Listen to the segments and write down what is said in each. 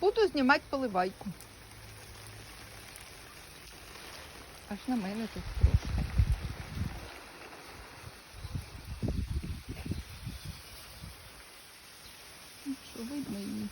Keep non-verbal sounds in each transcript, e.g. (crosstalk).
Буду знімати поливайку. Аж на мене тут трошки. Ну, Що видно її?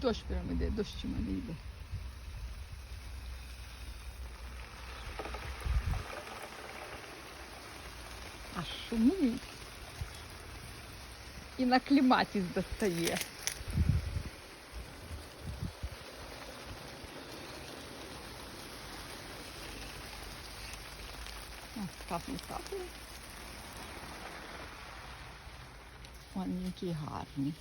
Дощ прямо йде, дощ у мене йде. А шумить. І на кліматіс достає. О, капли, капли. Вони які гарні.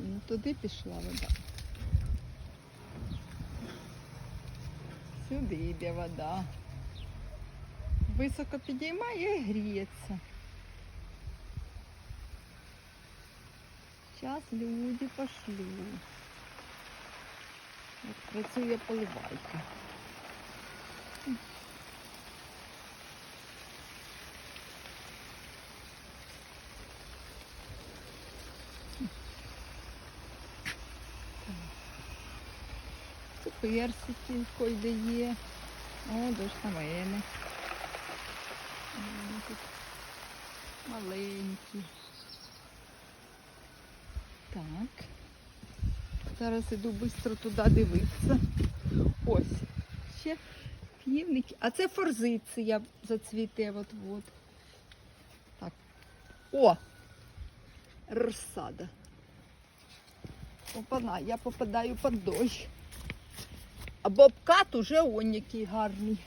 Так, ну туди пішла вода. Сюди йде вода. Високо підіймає і гріється. Зараз люди пошли. От працює поливайка. Тут персики койде є. О, дощ на мене. Тут Маленькі. Так. Зараз іду швидко туди дивитися. Ось. Ще півники. А це форзиція зацвіте от-от. Так. О! Розсада. Опана, я попадаю під дощ. А бобкат уже он який гарний.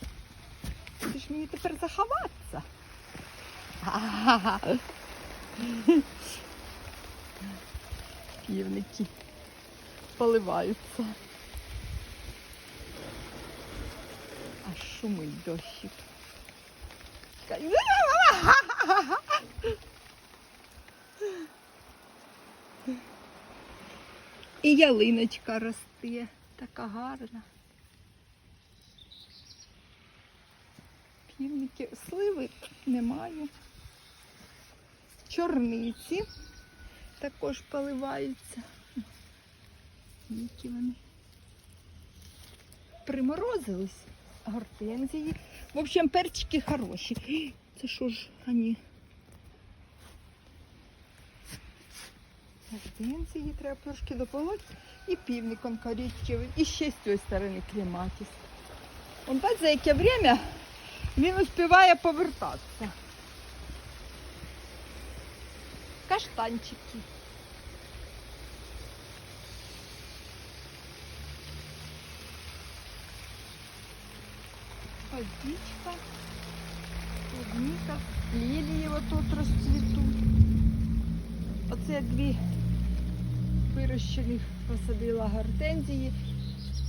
Ти мені тепер заховатися. (laughs) Півники поливаються. А шумить дощик. І ялиночка росте, така гарна. Півники, сливи немає. Чорниці також поливаються. Які вони приморозились. Гортензії. В общем, перчики хороші. (gasps) Це що ж вони? Гортензії треба трошки дополоть. І півник он коричневий. І ще з цієї сторони клематіс. Он бачить, за яке время він успіває повертатися. Каштанчики. Водичка, клубника, лілії отут розцвітуть. Оце дві вирощених посадила гортензії